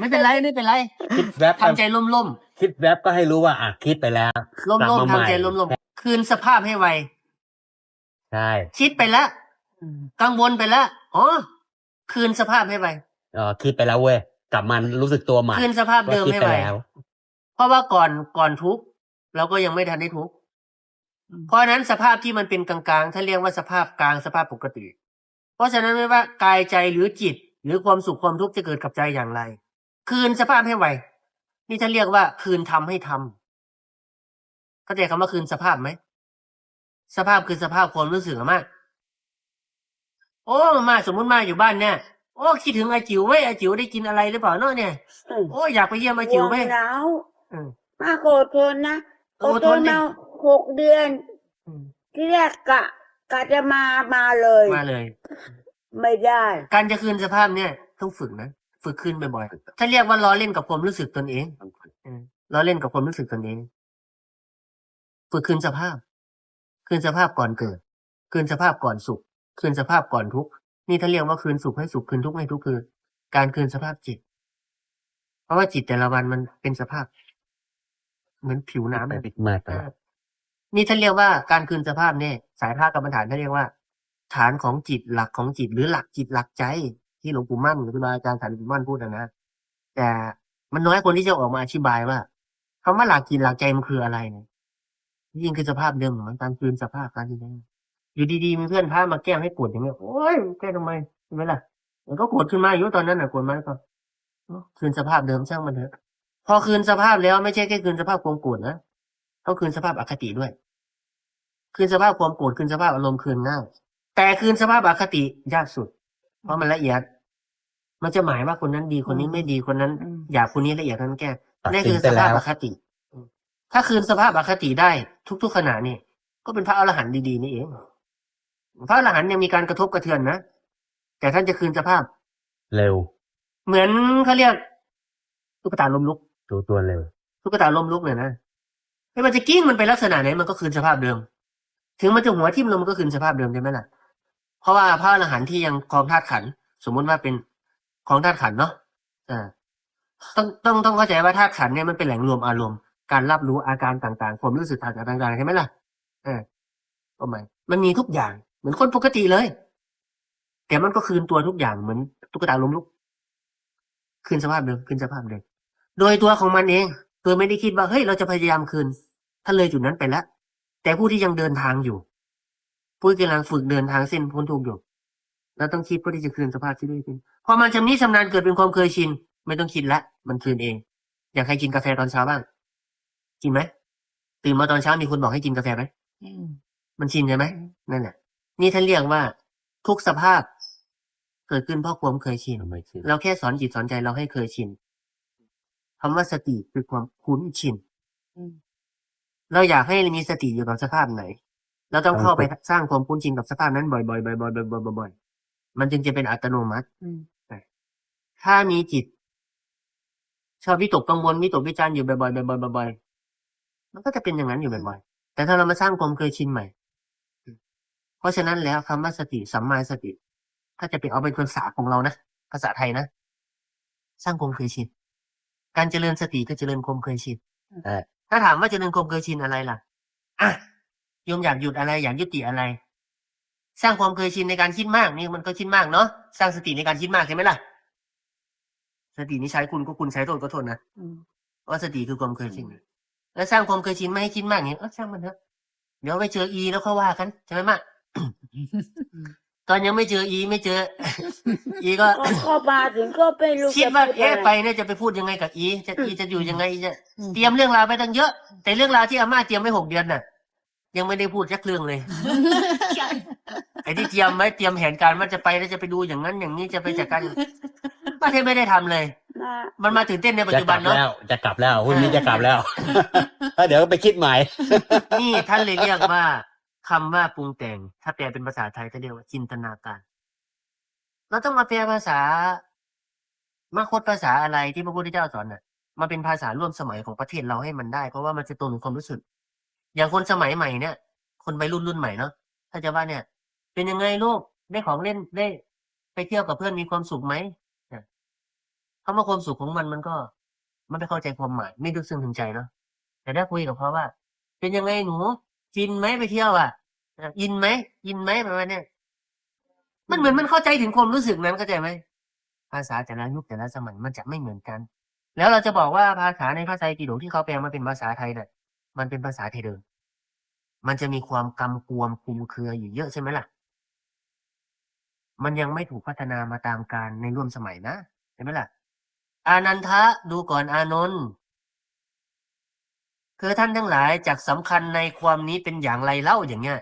ไม่เป็นไรไม่เป็นไรคิดแวบทำใจล่มคิดแวบก็ให้รู้ว่าอะคิดไปแล้วๆล่มกลับๆมาใหม่ทำใจล่มๆคืนสภาพให้ไวใช่คิดไปแล้วกังวลไปแล้วอ๋อคืนสภาพให้ไวเออคิดไปแล้วเว้ยกลับมารู้สึกตัวใหม่คืนสภาพว่าเดิมคิดให้ไปไวแล้วเพราะว่าก่อนก่อนทุกข์เราก็ยังไม่ทันได้ทุกข์เพราะฉะนั้นสภาพที่มันเป็นกลางๆถ้าเรียกว่าสภาพกลางสภาพปกติ เพราะฉะนั้นไม่ว่ากายใจหรือจิต หรือความสุขความทุกข์จะเกิดกับใจอย่างไร คืนสภาพให้ไวนี่ท่านเรียกว่าคืนทำให้ทำเข้าใจคำว่าคืนสภาพไหมสภาพคือสภาพความรู้สึกอะมาก โอ้มาสมมุติมาอยู่บ้านเนี่ยโอ้คิดถึงอาจิ๋วไว้ยอาจิ๋วได้กินอะไรหรือเปล่าเนาะเนี่ยอืมโอ้อยากไปเยี่ยมอาจิ๋วไหมห่งแล้วอืมมาโกรธทนนะโอ้อดททนนดิมาหกเดือนอืมที่แรกกะกะจะมามาเลยมาเลย ไม่ได้ การจะคืนสภาพเนี่ยต้องฝึกนะ ฝึกคืนบ่อยๆถ้าเรียกว่าล้อเล่นกับความรู้สึกตนเองเออล้อเล่นกับความรู้สึกตนเอง ฝึกคืนสภาพ คืนสภาพก่อนเกิด คืนสภาพก่อนสุข คืนสภาพก่อนทุกข์ นี่ถ้าเรียกว่าคืนสุขให้สุขคืนทุกข์ให้ทุกข์คือ การคืนสภาพจิต เพราะว่าจิตแต่ละวันมันเป็นสภาพ เหมือนผิวน้ำไปอะปิดมาตลอดนี่ท่านเรียกว่าการคืนสภาพเนี่ย สายภาคกรรมฐานท่านเรียกว่า ฐานของจิตหลักของจิตหรือหลักจิตหลักใจ ที่หลวงปู่มั่นหรือครูบาอาจารย์สันติมั่นพูดนะนะแต่มันน้อยคนที่จะออกมาอธิบายว่าคำว่าหลักจิตหลักใจมันคืออะไรเนี่ยจริงคือสภาพเดิมของมันการคืนสภาพการที่นี่อยู่ดีๆมีเพื่อนพามาแกล้งให้โกรธอย่างเงี้ยโอ้ยแกล้งทำไมใช่ไหมล่ะมันก็โกรธขึ้นมาอยู่ตอนนั้นน่ะโกรธมาแล้วก็เอ้าคืนสภาพเดิมช่างมันเถอะ พอคืนสภาพแล้วไม่ใช่แค่คืนสภาพความโกรธนะต้องคืนสภาพอคติด้วย คืนสภาพความโกรธคืนสภาพอารมณ์คืนง่ายแต่คืนสภาพอคติยากสุด เพราะมันละเอียด มันจะหมายว่าคนนั้นดีคนนี้ไม่ดีคนนั้นอืมอยากคนนี้ละเอียดคนนั้นแก้ตัดนี่สิคืนอไปสภาแล้พวอคติ ถ้าคืนสภาพอคติได้ทุก ๆขณะนี่ก็เป็นพระอรหันต์ดีๆนี่เองพระอรหันต์ยังมีการกระทบกระเทือนนะแต่ท่านจะคืนสภาพ เร็ว เหมือนเขาเรียกตุ๊กตาลมลุกตัวตัวเร็วตุ๊กตาลมลุกเนี่ยนะไม่ว่าจะกิ้งมันไปลักษณะไหนมันก็คืนสภาพเดิม ถึงมันจะหัวทิ่มลงมันก็คืนสภาพเดิมใช่ไหมล่ะเพราะว่าพระอรหันต์ที่ยังครองธาตุขันธ์สมมุติว่าเป็น ครองธาตุขันเนาะอ่าต้องต้องต้องเข้าใจว่าธาตุขันเนี่ยมันเป็นแหล่งรวมอารมณ์การรับรู้อาการต่างๆ ความรู้สึกต่างๆใช่ไหมล่ะเออก็หมายมันมีทุกอย่าง เหมือนคนปกติเลย แต่มันก็คืนตัวทุกอย่างเหมือนตุ๊กตาล้มลุก คืนสภาพเดิมคืนสภาพเดิมโดยตัวของมันเองโดยไม่ได้คิดว่าเฮ้ยเราจะพยายามคืน ถ้าเลยจุดนั้นไปแล้วแต่ผู้ที่ยังเดินทางอยู่ผู้ที่กำลังฝึกเดินทางเส้นพ้นทุกข์อยู่ เราต้องคิดเพื่อที่จะคืนสภาพที่ได้ขึ้นพอมันชำนิชำนาญเกิดเป็นความเคยชิน ไม่ต้องคิดละ มันคืนเอง อยากให้กินกาแฟตอนเช้าบ้างกินไหมตื่นมาตอนเช้ามีคนบอกให้กินกาแฟไหมมันชินใช่ไหมนั่นแหละนี่ท่านเรียกว่า ทุกสภาพ เกิดขึ้นเพราะความเคยชินทำไมคิดเราแค่สอนจิตสอนใจเราให้เคยชินคำว่าสติคือความคุ้นชินอืมเราอยากให้มีสติอยู่กับสภาพไหน เราต้องเข้าไปสร้างความคุ้นชินกับสภาพนั้นบ่อยๆบ่อยๆบ่อยๆบ่อยๆบ่อยๆ มันจึงจะเป็นอัตโนมัติอืมถ้ามีจิต ชอบวิตกกังวลวิตกวิจารณ์อยู่บ่อยๆบ่อยๆบ่อยๆมันก็จะเป็นอย่างนั้นอยู่บ่อยๆแต่ถ้าเรามาสร้างความเคยชินใหม่ เพราะฉะนั้นแล้วคำว่าสติสัมมาสติ ถ้าจะไปเอาเป็นภาษาของเรานะภาษาไทยนะสร้างความเคยชินการเจริญสติก็เจริญความเคยชินใช่ถ้าถามว่าเจริญความเคยชินอะไรล่ะอะโยมอยากหยุดอะไร อยากยุติอะไร สร้างความเคยชินในการคิดมากนี่มันก็คิดมากเนาะสร้างสติในการคิดมากใช่ไหมล่ะ สตินี้ใช้คุณก็คุณใช้โทษก็โทษนะอืมว่าสติคือความเคยชินแล้วสร้างความเคยชินไม่ให้คิดมากเนี่ยเออช่างมันเถอะเดี๋ยวไปเจออีแล้วค่อยว่ากันใช่ไหมมากตอนยังไม่เจออีไม่เจอ อีก็ก็ก็มาถึงก็ไม่รู้คิดจะว่าพูดเอ๊ะอะไรไปเนี่ยจะไปพูดยังไงกับอี จะอีจะอยู่ยังไงจะอืมเตรียมเรื่องราวไปตั้งเยอะ แต่เรื่องราวที่อาม่าเตรียมไว้หกเดือนน่ะ ยังไม่ได้พูดสักเรื่องเลย ไอ้ที่เตรียมไว้เตรียมแผนการว่าจะไปแล้วจะไปดูอย่างนั้นอย่างนี้จะไปจัดการป้าเทพไม่ได้ทำเลยมามันมาตื่นเต้นในปัจจะจุกบัลันบเนาะ แล้ว จะกลับแล้วหุ้นนี้จะกลับแล้วแล้วเดี๋ยวก็ไปคิดใหม่ นี่ท่านเลยเรียกว่าคำว่าปรุงแต่ง ถ้าแปลเป็นภาษาไทยเขาเรียกว่าจินตนาการ เราต้องมาแปลภาษามาคตภาษาอะไรที่พระพุทธเจ้าสอนน่ะ มาเป็นภาษาร่วมสมัยของประเทศเราให้มันได้ เพราะว่ามันจะตรงกับความรู้สึก อย่างคนสมัยใหม่เนี่ย คนวัยรุ่นรุ่นใหม่เนาะถ้าจะว่าเนี่ย เป็นยังไงลูกได้ของเล่นได้ไปเที่ยวกับเพื่อนมีความสุขไหมเนี่ยคำว่าความสุขของมันมันก็มันไม่เข้าใจความหมาย ไม่รู้ซึ้งถึงใจเนาะแต่ถ้าคุยกับเขาว่า เป็นยังไงหนูฟินไหมไปเที่ยวอะอินไหมอินไหมประมาณเนี้ยมันเหมือนมันเข้าใจถึงความรู้สึกนั้นเข้าใจไหมภาษาแต่ละยุคแต่ละสมัยมันจะไม่เหมือนกัน แล้วเราจะบอกว่าภาษาในภาษาไทยกิโดที่เขาแปลมาเป็นภาษาไทยเนี่ย มันเป็นภาษาไทยเดิมมันจะมีความกำกวมคุมเครืออยู่เยอะใช่ไหมล่ะ มันยังไม่ถูกพัฒนามาตามการในร่วมสมัยนะเห็นไหมล่ะ อานันทะดูก่อนอานนท์คือท่านทั้งหลายจากสำคัญในความนี้เป็นอย่างไรเล่าอย่างเงี้ย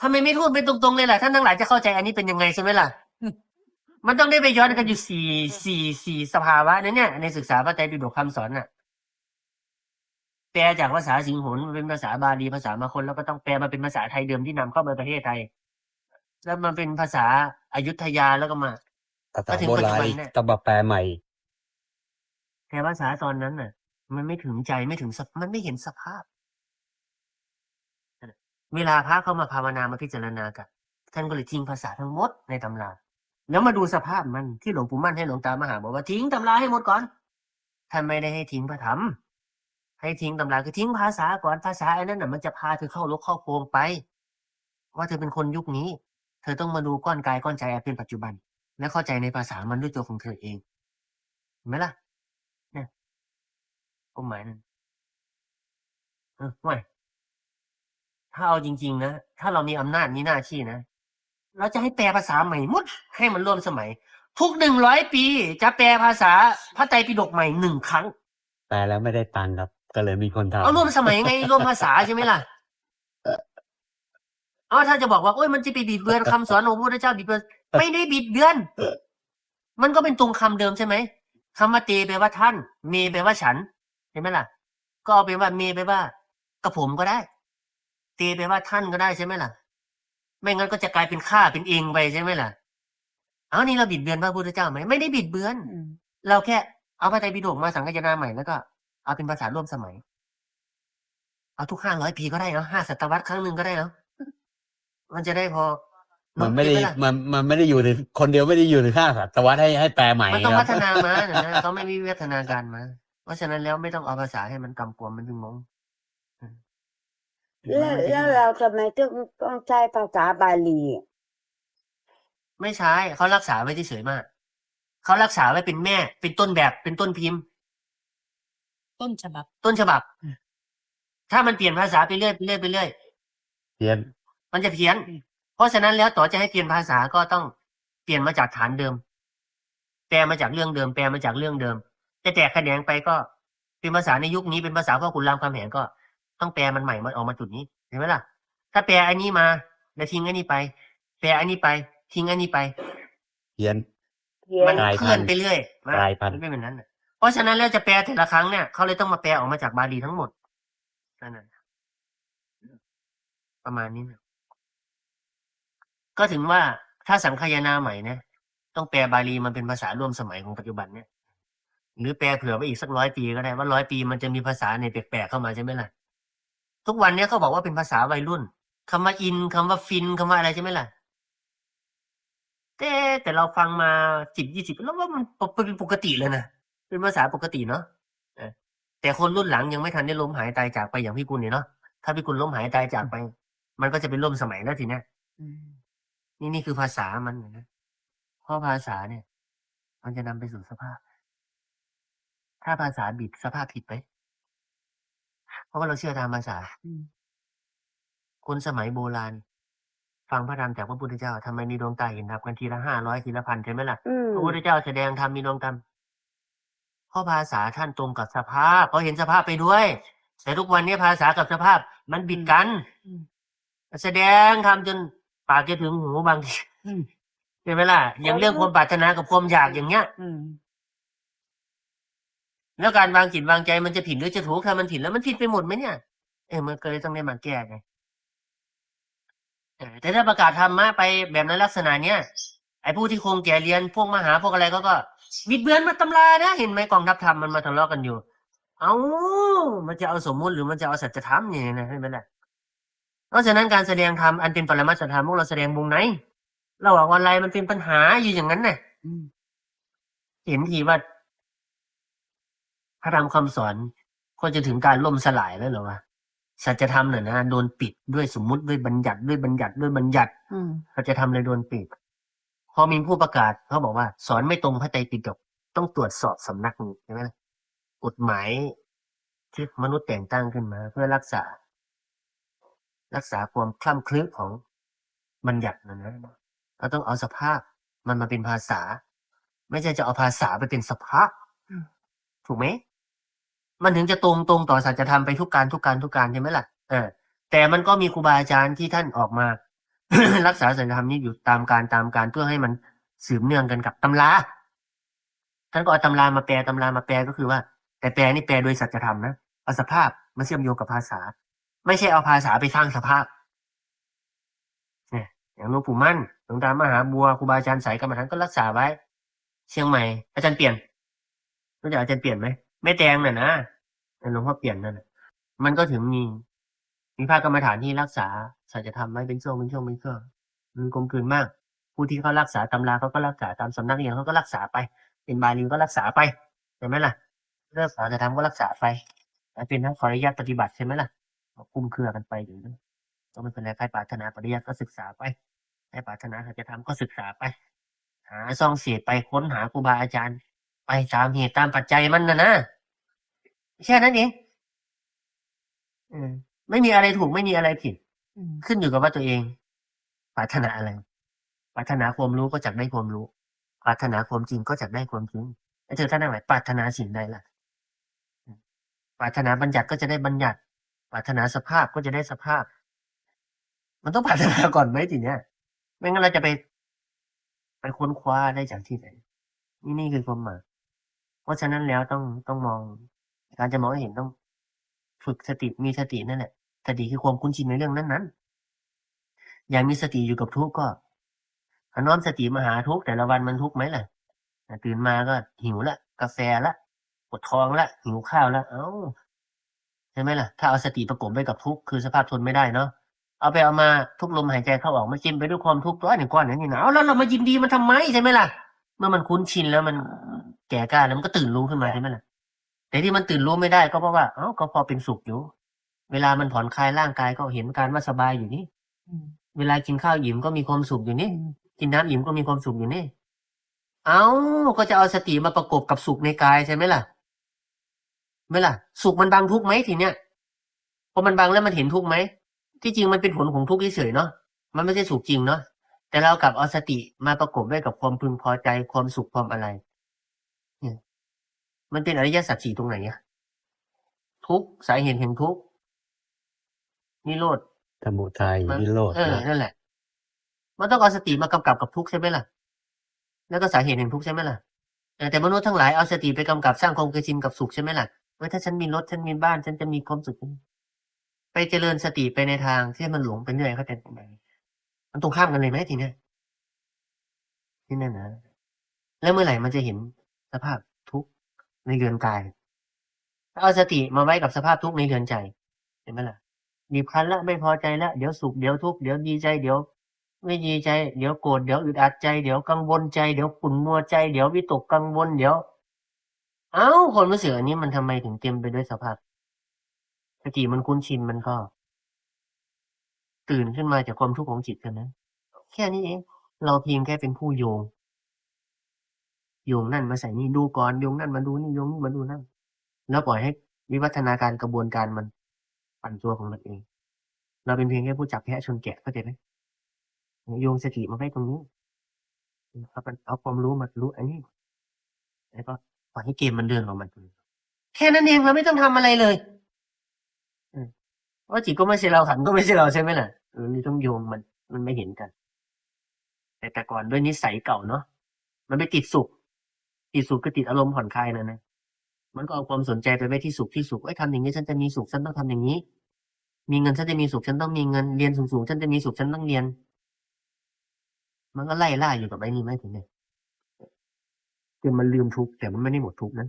ทำไมไม่พูดเป็นตรงๆเลยล่ะ ท่านทั้งหลายจะเข้าใจอันนี้เป็นยังไงใช่ไหมล่ะ มันต้องได้ไปย้อนกันอยู่สี่สี่สี่สภาวะนั้นเนี่ยในศึกษาพระไตรปิฎกคำสอนน่ะ แปลจากภาษาสิงห์หนมาเป็นภาษาบาลีภาษามาคนแล้วก็ต้องแปลมาเป็นภาษาไทยเดิมที่นำเข้ามาประเทศไทย แล้วมันเป็นภาษาอายุทยาแล้วก็มาภาษาก็ถึงโบปัจจุราณบันอีกเนี่ยต้องมาแปลใหม่แต่ภาษาตอนนั้นน่ะ มันไม่ถึงใจไม่ถึงสภมันไม่เห็นสภาพ เวลาพระเข้ามาภาวนามาพิจารณากันท่านก็เลยทิ้งภาษาทั้งหมดในตำราแล้วมาดูสภาพมันที่หลวงปู่มั่นให้หลวงตามหาบอกว่าทิ้งตำราให้หมดก่อนท่านไม่ได้ให้ทิ้งพระธรรม ให้ทิ้งตำราคือทิ้งภาษาก่อนภาษาไอ้นั่นน่ะมันจะพาเธอเข้าลกเข้าโพรงไป ว่าเธอเป็นคนยุคนี้ เธอต้องมาดูก้อนกายก้อนใจเป็นปัจจุบัน และเข้าใจในภาษามันด้วยตัวของเธอเองเห็นไหมล่ะเนี่ยความหมายนั้นเออไม่ถ้าเอาจริง ๆ นะ ถ้าเรามีอำนาจมีหน้าที่นะ เราจะให้แปลภาษาใหม่หมดให้มันร่วมสมัย ทุกหนึ่งร้อยปี จะแปลภาษาพระไตรปิฎกใหม่หนึ่งครั้งแปลแล้วไม่ได้ตังครับ ก็เลยมีคนทำเอาร่วมสมัยไงร่วมภาษาใช่ไหมล่ะเอาถ้าจะบอกว่าโอ้ยมันจะไปบิดเบือนคำสอนของพระพุทธเจ้าบิดเบือนไม่ได้บิดเบือน มันก็เป็นตรงคำเดิมใช่ไหมคำว่าเตแปลว่าท่าน เมแปลว่าฉันเห็นไหมล่ะ ก็เอาเป็นว่าเมแปลว่ากระผมก็ได้ เตแปลว่าท่านก็ได้ใช่ไหมล่ะ ไม่งั้นก็จะกลายเป็นข้าเป็นเองไปใช่ไหมล่ะ เอานี่เราบิดเบือนพระพุทธเจ้าไหมไม่ได้บิดเบือนอืมเราแค่เอาพระไตรปิฎกมาสังคายนาใหม่แล้วก็ เอาเป็นภาษาร่วมสมัย เอาทุกห้าร้อยปีก็ได้เนาะห้าศตวรรษครั้งหนึ่งก็ได้เนาะมันจะได้พอมันไม่ได้เห็หล่ะมันมันไม่ได้อยู่ในคนเดียวไม่ได้อยู่ในข้าศตวรรษให้ให้แปลใหม่มันต้องครัพับฒนามานะเขาไม่มีวิวัฒนาการมา เพราะฉะนั้นแล้วไม่ต้องเอาภาษาให้มันกำกวมมันถึงงงอืมแล้วแล้วเราทำไมต้องต้องใช้ภาษาบาลี ไม่ใช่เขารักษาไว้เฉยๆมากเขารักษาไว้เป็นแม่ เป็นต้นแบบเป็นต้นพิมพ์ ต้นฉบับ ต้นฉบับ ถ้ามันเปลี่ยนภาษาไปเรื่อยไปเรื่อยไปเรื่อยเพี้ยนมันจะเพี้ยน เพราะฉะนั้นแล้วต่อจะให้เปลี่ยนภาษาก็ต้องเปลี่ยนมาจากฐานเดิม แปลมาจากเรื่องเดิม แปลมาจากเรื่องเดิมจะแตกแขนงไปก็เป็นภาษาในยุคนี้เป็นภาษาพ่อคุณรามคำแหงก็ต้องแปลมันใหม่มาออกมาจุดนี้เห็นไหมล่ะ ถ้าแปลอันนี้มาแล้วทิ้งอันนี้ไป แปลอันนี้ไป ทิ้งอันนี้ไปเพี้ยนเพี้ยมันนกลายเคลื่อนพันธุ์ไปเรื่อยมกลายพันธุ์มันเป็นแบบนั้นน่ะ เพราะฉะนั้นแล้วจะแปลแต่ละครั้งเนี่ยเขาเลยต้องมาแปลออกมาจากบาลีทั้งหมดนั่นนะประมาณนี้นะก็ถึงว่าถ้าสังคายนาใหม่นะต้องแปลบาลีมันเป็นภาษาร่วมสมัยของปัจจุบันเนี่ย หรือแปลเผื่อไว้อีกสักร้อยปีก็ได้ว่าร้อยปีมันจะมีภาษาในแปลกๆเข้ามาใช่ไหมล่ะทุกวันเนี้ยเขาบอกว่าเป็นภาษาวัยรุ่นคำว่าอินคำว่าฟินคำว่าอะไรใช่ไหมล่ะแต่แต่เราฟังมาสิบยี่สิบแล้วว่ามันเป็นปกติเลยนะ เป็นภาษาปกติเนาะเออแต่คนรุ่นหลังยังไม่ทันได้ล้มหายตายจากไปอย่างพี่กุลเนี่ยเนาะถ้าพี่กุลล้มหายตายจากไป มันก็จะเป็นล่มสมัยแล้วทีเนี้ยนี่นี่คือภาษามันนะเพราะภาษาเนี่ย มันจะนำไปสู่สภาพ ถ้าภาษาบิดสภาพผิดไหมเพราะว่าเราเชื่อตามภาษาอืมคนสมัยโบราณ ฟังพระธรรมจากพระพุทธเจ้าทำไมมีดวงตาเห็นธรรมกันทีละห้าร้อยทีละพันใช่ไหมล่ะอืมพระพุทธเจ้าแสดงธรรมมีดวงธรรม เพราะภาษาท่านตรงกับสภาพเขาเห็นสภาพไปด้วย แต่ทุกวันนี้ภาษากับสภาพมันบิดกันอืมแสดงทำจนปากจะถึงหูบางทีอืมใช่ไหมล่ะอย่างเรื่องความปรารถนากับความอยากอย่างเงี้ยอืมแล้วการวางจิตวางใจมันจะผิดหรือจะถูกถ้ามันผิดแล้วมันผิดไปหมดไหมเนี่ย เออมันก็เลยต้องได้มาแก้ไงเออแต่ถ้าประกาศธรรมะไปแบบนั้นลักษณะเนี้ย ไอ้ผู้ที่คงแก่เรียนพวกมหาพวกอะไรก็ก็บิดเบือนมาตำรานะเห็นไหมกองทัพธรรมมันมาทะเลาะกันอยู่ เอามันจะเอาสมมุติหรือมันจะเอาสัจธรรมเนี่ยนะใช่ไหมล่ะเพราะฉะนั้นการแสดงธรรมอันเป็นปรมัตถธรรมพวกเราแสดงวงไหนระหว่างวันไรมันเป็นปัญหาอยู่อย่างนั้นน่ะอืมเห็นทีว่าพระธรรมคำสอนก็จะถึงการล่มสลายแล้วเหรอวะสัจธรรมเนี่ยนะโดนปิดด้วยสมมุติด้วยบัญญัติด้วยบัญญัติด้วยบัญญัติอืมสัจธรรมเลยโดนปิด พอมีผู้ประกาศเขาบอกว่า สอนไม่ตรงพระไตรปิฎกต้องตรวจสอบสำนักนี้ใช่ไหมล่ะกฎหมายที่มนุษย์แต่งตั้งขึ้นมา เพื่อรักษา รักษาความคล่ำคลึของบัญญัตินะนะเราต้องเอาสภาพมันมาเป็นภาษา ไม่ใช่จะเอาภาษาไปเป็นสภาพถูกไหมมันถึงจะตรงตรงต่อสัจธรรมไปทุกการทุกการทุกการใช่ไหมล่ะเออแต่มันก็มีครูบาอาจารย์ที่ท่านออกมา รักษาสัจธรรมนี้อยู่ตามการตามการเพื่อให้มันสืบเนื่องกันกับตำราท่านก็เอาตำรามาแปลตำรามาแปลก็คือว่า แต่แปลนี่แปลโดยสัจธรรมนะเอาสภาพมาเชื่อมโยงกับภาษา ไม่ใช่เอาภาษาไปสร้างสภาพเนี่ยอย่างหลวงปู่มั่นหลวงตามหาบัวครูบาอาจารย์สายกรรมฐานก็รักษาไว้ เชียงใหม่ อาจารย์เปลี่ยนรู้จักอาจารย์เปลี่ยนไหมแม่แตงน่ะนะหลวงพ่อเปลี่ยนนั่นมันก็ถึงมีมีภาคกรรมฐานที่รักษา สัจธรรมไว้เป็นช่วงเป็นช่วงเป็นช่วงมันกลมกลืนมาก ผู้ที่เขารักษาตำราเขาก็รักษาตามสำนักเรียนเขาก็รักษาไป เป็นบาลีก็รักษาไปใช่ไหมล่ะเรักษาจะทำก็รักษาไปเป็นทั้งขออนุญาตปฏิบัติใช่ไหมล่ะก็คุ้มเครือกันไปอยู่นะก็ไม่เป็นไรใครปรารถนาปริยัติก็ศึกษาไปใครปรารถนาสัจธรรมก็ศึกษาไป หาซองเสียไปค้นหาครูบาอาจารย์ ไปตามเหตุตามปัจจัยมันนะนะแค่นั้นเองอืมไม่มีอะไรถูกไม่มีอะไรผิด ขึ้นอยู่กับว่าตัวเอง ปรารถนาอะไร ปรารถนาความรู้ก็จะได้ความรู้ ปรารถนาความจริงก็จะได้ความจริงไอ้เธอท่านทั้งหลายปรารถนาสิ่งใดล่ะ ปรารถนาบัญญัติก็จะได้บัญญัติ ปรารถนาสภาพก็จะได้สภาพ มันต้องปรารถนาก่อนไหมทีเนี้ย ไม่งั้นเราจะไป ไปค้นคว้าได้จากที่ไหน นี่นี่คือความหมาย เพราะฉะนั้นแล้วต้องต้องมอง การจะมองให้เห็นต้อง ฝึกสติมีสตินั่นแหละ สติคือความคุ้นชินในเรื่องนั้นๆ อย่างมีสติอยู่กับทุกข์ก็น้อมสติมาหาทุกข์แต่ละวันมันทุกข์ไหมล่ะตื่นมาก็หิวละ กาแฟละปวดท้องละหิวข้าวละเอ้าใช่ไหมล่ะ ถ้าเอาสติประกบไว้กับทุกข์คือสภาพทนไม่ได้เนาะเอาไปเอามาทุกลมหายใจเข้าออกมาจิ้มไปด้วยความทุกข์ตัวหนึ่งก้อนอย่างนี้นะเอาแล้วเรามายินดีมันทำไมใช่ไหมล่ะ เมื่อมันคุ้นชินแล้วมันแก่กล้าแล้วมันก็ตื่นรู้ขึ้นมาใช่ไหมล่ะแต่ที่มันตื่นรู้ไม่ได้ก็เพราะว่าเอ้าก็พอเป็นสุขอยู่ เวลามันผ่อนคลายร่างกายก็เห็นการว่าสบายอยู่นี่อืมเวลากินข้าวอิ่มก็มีความสุขอยู่นี่อืมกินน้ำอิ่มก็มีความสุขอยู่นี่ เอาก็จะเอาสติมาประกบกับสุขในกายใช่ไหมล่ะไหมล่ะ สุขมันบังทุกข์ไหมทีเนี้ยพอมันบังแล้วมันเห็นทุกข์ไหมที่จริงมันเป็นผลของทุกข์เฉยๆเนาะมันไม่ใช่สุขจริงเนาะแต่เรากลับเอาสติมาประกบไว้กับความพึงพอใจความสุขความอะไรเนี่ยมันเป็นอริยสัจสี่ตรงไหนอะทุกข์สาเหตุแห่งทุก ข์นิโรธสมุทัยมันนิโรธเออนั่นแหละ มันต้องเอาสติมากำกับกับทุกข์ใช่ไหมล่ะ แล้วก็สาเหตุแห่งทุกข์ใช่ไหมล่ะเออแต่มนุษย์ทั้งหลายเอาสติไปกำกับสร้างความเคยชินกับสุขใช่ไหมล่ะว่าถ้าฉันมีรถฉันมีบ้าน ฉันจะมีความสุขไปเจริญสติไปในทางที่มันหลงไปเรื่อยเขาใจไหมมันตรงข้ามกันเลยไหมทีเนี้ยนี่นั่นนะแล้วเมื่อไหร่มันจะเห็นสภาพทุกข์ในเรือนกายถ้าเอาสติมาไว้กับสภาพทุกข์ในเรือนใจ เห็นไหมล่ะ มีบคันละไม่พอใจละเดี๋ยวสุขเดี๋ยวทุกข์เดี๋ยวดีใจเดี๋ยว ไม่ดีใจ เดี๋ยวโกรธเดี๋ยวอึดอัดใจเดี๋ยวกังวลใจเดี๋ยวขุ่นมัวใจเดี๋ยววิตกกังวลเดี๋ยว เอ้าคนรู้สึกอันนี้มันทำไมถึงเต็มไปด้วยสภาพสติมันคุ้นชินมันก็ ตื่นขึ้นมาจากความทุกข์ของจิตกันนะแค่นี้เองเราเพียงแค่เป็นผู้โยงโยงนั่นมาใส่นี่ดูก่อนโยงนั่นมาดูนี่โยงนี่มาดูนั่นแล้วปล่อยให้วิวัฒนาการกระบวนการมัน ปั่นตัวของมันเอง เราเป็นเพียงแค่ผู้จับแพะชนแกะเข้าใจไหมโยงสติมาไว้ตรงนี้เอามันเอาความรู้มารู้อันนี้แล้วก็ปล่อยให้เกมมันเดินของมันแค่นั้นเองเราไม่ต้องทำอะไรเลยอืมเพราะจิตก็ไม่ใช่เราขันก็ไม่ใช่เราใช่ไหมล่ะเออนี่ต้องโยงมันมันไม่เห็นกัน แต่แต่ก่อนด้วยนิสัยเก่าเนาะมันไปติดสุขติดสุขก็ติดอารมณ์ผ่อนคลายนะนะ มันก็เอาความสนใจไปไว้ที่สุขที่สุขไอ้ทำอย่างนี้ฉันจะมีสุขฉันต้องทำอย่างนี้ มีเงินฉันจะมีสุขฉันต้องมีเงินเรียนสูงๆฉันจะมีสุขฉันต้องเรียน มันก็ไล่ล่าอยู่กับไอ้นี่ไม่ถึงเนี่ยจนมันลืมทุกข์แต่มันไม่ได้หมดทุกข์นะ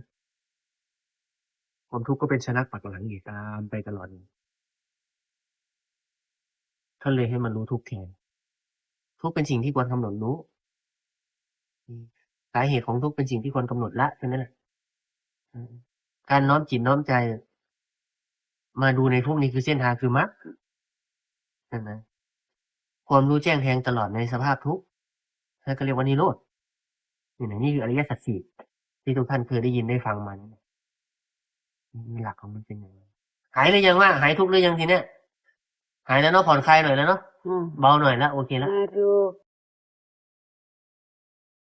ความทุกข์ก็เป็นชนะปักหลังอยู่ตามไปตลอดท่านเลยให้มันรู้ทุกข์แทนทุกข์เป็นสิ่งที่ควรกำหนดรู้สาเหตุของทุกข์เป็นสิ่งที่ควรกำหนดละใช่ไหมล่ะอืม การน้อมจิตน้อมใจ มาดูในทุกนี้คือเส้นทางคือมรรคใช่ไหมความรู้แจ้งแทงตลอดในสภาพทุกข์นั่นก็เรียกว่านิโรธนี่นะนี่คืออริยสัจสี่ที่ทุกท่านเคยได้ยินได้ฟังมานี่นี่หลักของมันเป็นอย่างไรหายหรือยังว่า หายทุกข์หรือยังทีเนี้ยหายแล้วเนาะผ่อนคลายหน่อยแล้วเนาะเบาหน่อยแล้วโอเคแล้ว